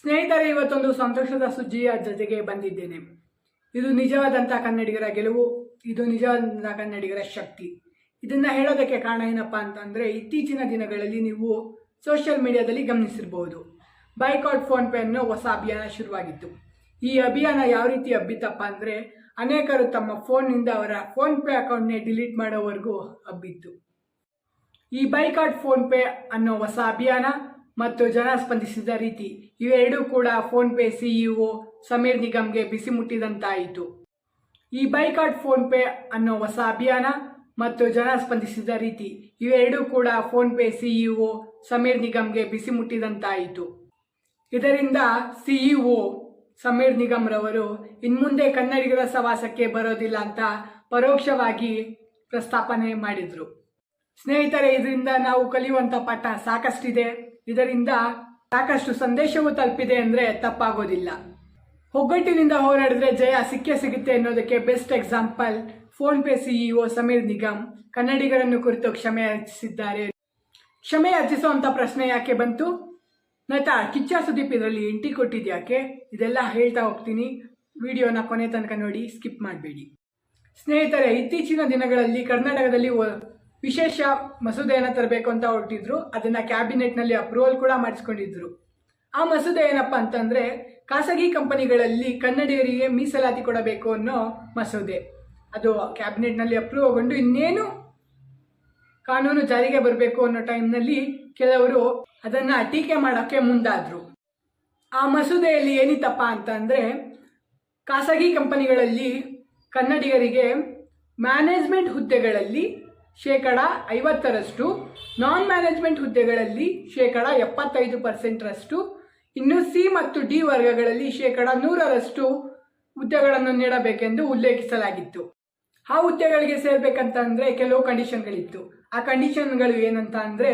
ಸ್ನೇಹಿತರೆ, ಇವತ್ತೊಂದು ಸಂತೋಷದ ಸುದ್ದಿಯ ಜೊತೆಗೆ ಬಂದಿದ್ದೇನೆ. ಇದು ನಿಜವಾದಂಥ ಕನ್ನಡಿಗರ ಗೆಲುವು, ಇದು ನಿಜವಾದಂಥ ಕನ್ನಡಿಗರ ಶಕ್ತಿ. ಇದನ್ನು ಹೇಳೋದಕ್ಕೆ ಕಾರಣ ಏನಪ್ಪ ಅಂತಂದರೆ, ಇತ್ತೀಚಿನ ದಿನಗಳಲ್ಲಿ ನೀವು ಸೋಷಿಯಲ್ ಮೀಡಿಯಾದಲ್ಲಿ ಗಮನಿಸಿರ್ಬೋದು. ಬೈಕಾಟ್ ಫೋನ್ ಪೇ ಅನ್ನೋ ಹೊಸ ಅಭಿಯಾನ ಶುರುವಾಗಿತ್ತು. ಈ ಅಭಿಯಾನ ಯಾವ ರೀತಿ ಹಬ್ಬಿತ್ತಪ್ಪ ಅಂದರೆ, ಅನೇಕರು ತಮ್ಮ ಫೋನ್ನಿಂದ ಅವರ ಫೋನ್ ಪೇ ಅಕೌಂಟ್ನೇ ಡಿಲೀಟ್ ಮಾಡೋವರೆಗೂ ಹಬ್ಬಿತ್ತು. ಈ ಬೈಕಾಟ್ ಫೋನ್ ಪೇ ಅನ್ನೋ ಹೊಸ ಅಭಿಯಾನ ಮತ್ತು ಜನ ಸ್ಪಂದಿಸಿದ ರೀತಿ ಇವೆರಡೂ ಕೂಡ ಫೋನ್ ಪೇ ಸಿಇಒ ಸಮೀರ್ ನಿಗಮ್ಗೆ ಬಿಸಿ ಮುಟ್ಟಿದಂತಾಯಿತು. ಈ ಬೈಕಾಟ್ ಫೋನ್ ಪೇ ಅನ್ನೋ ಹೊಸ ಅಭಿಯಾನ ಮತ್ತು ಜನ ಸ್ಪಂದಿಸಿದ ರೀತಿ ಇವೆರಡೂ ಕೂಡ ಫೋನ್ ಪೇ ಸಿಇಒ ಸಮೀರ್ ನಿಗಮ್ಗೆ ಬಿಸಿ ಮುಟ್ಟಿದಂತಾಯಿತು. ಇದರಿಂದ ಸಿಇಒ ಸಮೀರ್ ನಿಗಮ್ ರವರು ಇನ್ಮುಂದೆ ಕನ್ನಡಿಗರ ಸವಾಸಕ್ಕೆ ಬರೋದಿಲ್ಲ ಅಂತ ಪರೋಕ್ಷವಾಗಿ ಪ್ರಸ್ತಾಪನೆ ಮಾಡಿದ್ರು. ಸ್ನೇಹಿತರೆ, ಇದರಿಂದ ನಾವು ಕಲಿಯುವಂತ ಪಾಠ ಸಾಕಷ್ಟಿದೆ. ಇದರಿಂದ ಸಾಕಷ್ಟು ಸಂದೇಶವೂ ತಲುಪಿದೆ ಅಂದ್ರೆ ತಪ್ಪಾಗೋದಿಲ್ಲ. ಒಗ್ಗಟ್ಟಿನಿಂದ ಹೋರಾಡಿದ್ರೆ ಜಯ ಸಿಕ್ಕೇ ಸಿಗುತ್ತೆ ಅನ್ನೋದಕ್ಕೆ best example PhonePe CEO Sameer Nigam ಕನ್ನಡಿಗರನ್ನು ಕುರಿತು ಕ್ಷಮೆ ಯಾಚಿಸಿದ್ದಾರೆ ಕ್ಷಮೆ ಯಾಚಿಸುವಂತ ಪ್ರಶ್ನೆ ಯಾಕೆ ಬಂತು? ನಟ ಕಿಚ್ಚ ಸುದೀಪ್ ಇದರಲ್ಲಿ ಎಂಟಿ ಕೊಟ್ಟಿದ್ಯಾಕೆ ಇದೆಲ್ಲ ಹೇಳ್ತಾ ಹೋಗ್ತೀನಿ. ವಿಡಿಯೋನ ಕೊನೆ ತನಕ ನೋಡಿ ಸ್ಕಿಪ್ ಮಾಡಬೇಡಿ. ಸ್ನೇಹಿತರೆ, ಇತ್ತೀಚಿನ ದಿನಗಳಲ್ಲಿ ಕರ್ನಾಟಕದಲ್ಲಿ ವಿಶೇಷ ಮಸೂದೆಯನ್ನು ತರಬೇಕು ಅಂತ ಹೊರಟಿದ್ರು. ಅದನ್ನ ಕ್ಯಾಬಿನೆಟ್ನಲ್ಲಿ ಅಪ್ರೂವಲ್ ಕೂಡ ಮಾಡಿಸ್ಕೊಂಡಿದ್ರು. ಆ ಮಸೂದೆ ಏನಪ್ಪ ಅಂತಂದರೆ, ಖಾಸಗಿ ಕಂಪನಿಗಳಲ್ಲಿ ಕನ್ನಡಿಗರಿಗೆ ಮೀಸಲಾತಿ ಕೊಡಬೇಕು ಅನ್ನೋ ಮಸೂದೆ. ಅದು ಕ್ಯಾಬಿನೆಟ್ನಲ್ಲಿ ಅಪ್ರೂವ್ ಆಗೊಂಡು ಇನ್ನೇನು ಕಾನೂನು ಜಾರಿಗೆ ಬರಬೇಕು ಅನ್ನೋ ಟೈಮ್ನಲ್ಲಿ ಕೆಲವರು ಅದನ್ನ ಟೀಕೆ ಮಾಡೋಕ್ಕೆ ಮುಂದಾದ್ರು. ಆ ಮಸೂದೆಯಲ್ಲಿ ಏನಿತ್ತಪ್ಪ ಅಂತಂದರೆ, ಖಾಸಗಿ ಕಂಪನಿಗಳಲ್ಲಿ ಕನ್ನಡಿಗರಿಗೆ ಮ್ಯಾನೇಜ್ಮೆಂಟ್ ಹುದ್ದೆಗಳಲ್ಲಿ ಶೇಕಡ ಐವತ್ತರಷ್ಟು. ನಾನ್ ಮ್ಯಾನೇಜ್ಮೆಂಟ್ ಹುದ್ದೆಗಳಲ್ಲಿ ಶೇಕಡ ಎಪ್ಪತ್ತೈದು ಪರ್ಸೆಂಟ್ರಷ್ಟು ಇನ್ನು ಸಿ ಮತ್ತು ಡಿ ವರ್ಗಗಳಲ್ಲಿ ಶೇಕಡ ನೂರರಷ್ಟು ಹುದ್ದೆಗಳನ್ನು ನೀಡಬೇಕೆಂದು ಉಲ್ಲೇಖಿಸಲಾಗಿತ್ತು. ಆ ಹುದ್ದೆಗಳಿಗೆ ಸೇರ್ಬೇಕಂತಂದ್ರೆ ಕೆಲವು ಕಂಡೀಷನ್ಗಳಿತ್ತು ಆ ಕಂಡೀಷನ್ಗಳು ಏನಂತ ಅಂದ್ರೆ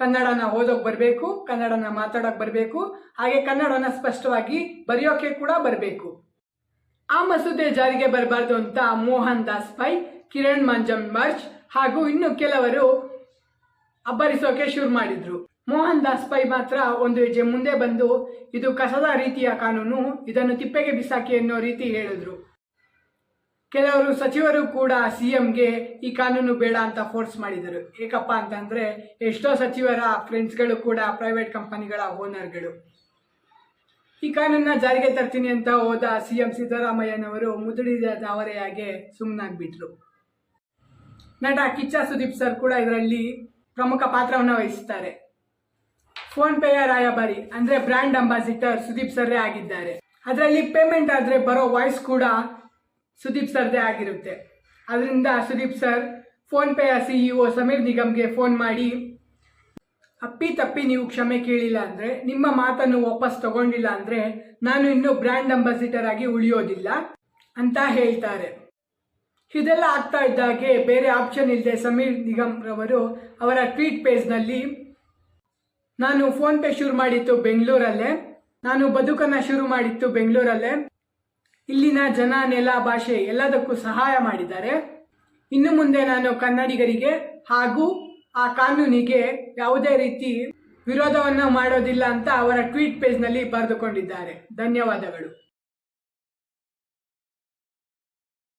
ಕನ್ನಡನ ಓದೋಕ್ ಬರಬೇಕು, ಕನ್ನಡನ ಮಾತಾಡೋಕ್ ಬರಬೇಕು, ಹಾಗೆ ಕನ್ನಡನ ಸ್ಪಷ್ಟವಾಗಿ ಬರೆಯೋಕೆ ಕೂಡ ಬರಬೇಕು. ಆ ಮಸೂದೆ ಜಾರಿಗೆ ಬರಬಾರ್ದು ಅಂತ ಮೋಹನ್ ದಾಸ್ ಪೈ ಕಿರಣ್ ಮಂಜಮ್ಮರ್ಜ್ ಹಾಗೂ ಇನ್ನು ಕೆಲವರು ಅಬ್ಬರಿಸೋಕೆ ಶುರು ಮಾಡಿದ್ರು. ಮೋಹನ್ ದಾಸ್ ಪೈ ಮಾತ್ರ ಒಂದು ಹೆಜ್ಜೆ ಮುಂದೆ ಬಂದು, ಇದು ಕಸದ ರೀತಿಯ ಕಾನೂನು, ಇದನ್ನು ತಿಪ್ಪೆಗೆ ಬಿಸಾಕಿ ಅನ್ನೋ ರೀತಿ ಹೇಳಿದ್ರು. ಕೆಲವರು ಸಚಿವರು ಕೂಡ ಸಿಎಂಗೆ ಈ ಕಾನೂನು ಬೇಡ ಅಂತ ಫೋರ್ಸ್ ಮಾಡಿದರು. ಏಕಪ್ಪ ಅಂತಂದ್ರೆ, ಎಷ್ಟೋ ಸಚಿವರ ಫ್ರೆಂಡ್ಸ್ಗಳು ಕೂಡ ಪ್ರೈವೇಟ್ ಕಂಪನಿಗಳ ಓನರ್ಗಳು ಈ ಕಾನೂನನ್ನ ಜಾರಿಗೆ ತರ್ತೀನಿ ಅಂತ ಹೋದ ಸಿಎಂ ಸಿದ್ದರಾಮಯ್ಯನವರು ಮುದುಡಿದ ದಾವರೆಯಾಗೆ ಸುಮ್ಮನಾಗ್ಬಿಟ್ರು ನಟ ಕಿಚ್ಚ ಸುದೀಪ್ ಸರ್ ಕೂಡ ಇದರಲ್ಲಿ ಪ್ರಮುಖ ಪಾತ್ರವನ್ನು ವಹಿಸುತ್ತಾರೆ ಫೋನ್ ಪೇಯ ರಾಯಭಾರಿ ಅಂದ್ರೆ ಬ್ರ್ಯಾಂಡ್ ಅಂಬಾಸಿಡರ್ ಸುದೀಪ್ ಸರ್ರೇ ಆಗಿದ್ದಾರೆ. ಅದರಲ್ಲಿ ಪೇಮೆಂಟ್ ಆದ್ರೆ ಬರೋ ವಾಯ್ಸ್ ಕೂಡ ಸುದೀಪ್ ಸರ್ದೇ ಆಗಿರುತ್ತೆ. ಅದರಿಂದ ಸುದೀಪ್ ಸರ್ ಫೋನ್ ಪೇಯ ಸಿಇಒ ಸಮೀರ್ ನಿಗಮ್ಗೆ ಫೋನ್ ಮಾಡಿ, ಅಪ್ಪಿ ತಪ್ಪಿ ನೀವು ಕ್ಷಮೆ ಕೇಳಿಲ್ಲ ಅಂದ್ರೆ, ನಿಮ್ಮ ಮಾತನ್ನು ವಾಪಸ್ ತಗೊಂಡಿಲ್ಲ ಅಂದ್ರೆ ನಾನು ಇನ್ನು ಬ್ರ್ಯಾಂಡ್ ಅಂಬಾಸಿಡರ್ ಆಗಿ ಉಳಿಯೋದಿಲ್ಲ ಅಂತ ಹೇಳ್ತಾರೆ. ಇದೆಲ್ಲ ಆಗ್ತಾ ಇದ್ದಾಗೆ ಬೇರೆ ಆಪ್ಷನ್ ಇಲ್ಲದೆ ಸಮೀರ್ ನಿಗಮ್ ರವರು ಅವರ ಟ್ವೀಟ್ ಪೇಜ್ನಲ್ಲಿ ನಾನು ಫೋನ್ ಪೇ ಶುರು ಮಾಡಿತ್ತು ಬೆಂಗಳೂರಲ್ಲೇ. ನಾನು ಬದುಕನ್ನ ಶುರು ಮಾಡಿತ್ತು ಬೆಂಗಳೂರಲ್ಲೇ. ಇಲ್ಲಿನ ಜನ ನೆಲ ಭಾಷೆ ಎಲ್ಲದಕ್ಕೂ ಸಹಾಯ ಮಾಡಿದ್ದಾರೆ. ಇನ್ನು ಮುಂದೆ ನಾನು ಕನ್ನಡಿಗರಿಗೆ ಹಾಗೂ ಆ ಕಾನೂನಿಗೆ ಯಾವುದೇ ರೀತಿ ವಿರೋಧವನ್ನು ಮಾಡೋದಿಲ್ಲ ಅಂತ ಅವರ ಟ್ವೀಟ್ ಪೇಜ್ನಲ್ಲಿ ಬರೆದುಕೊಂಡಿದ್ದಾರೆ. ಧನ್ಯವಾದಗಳು.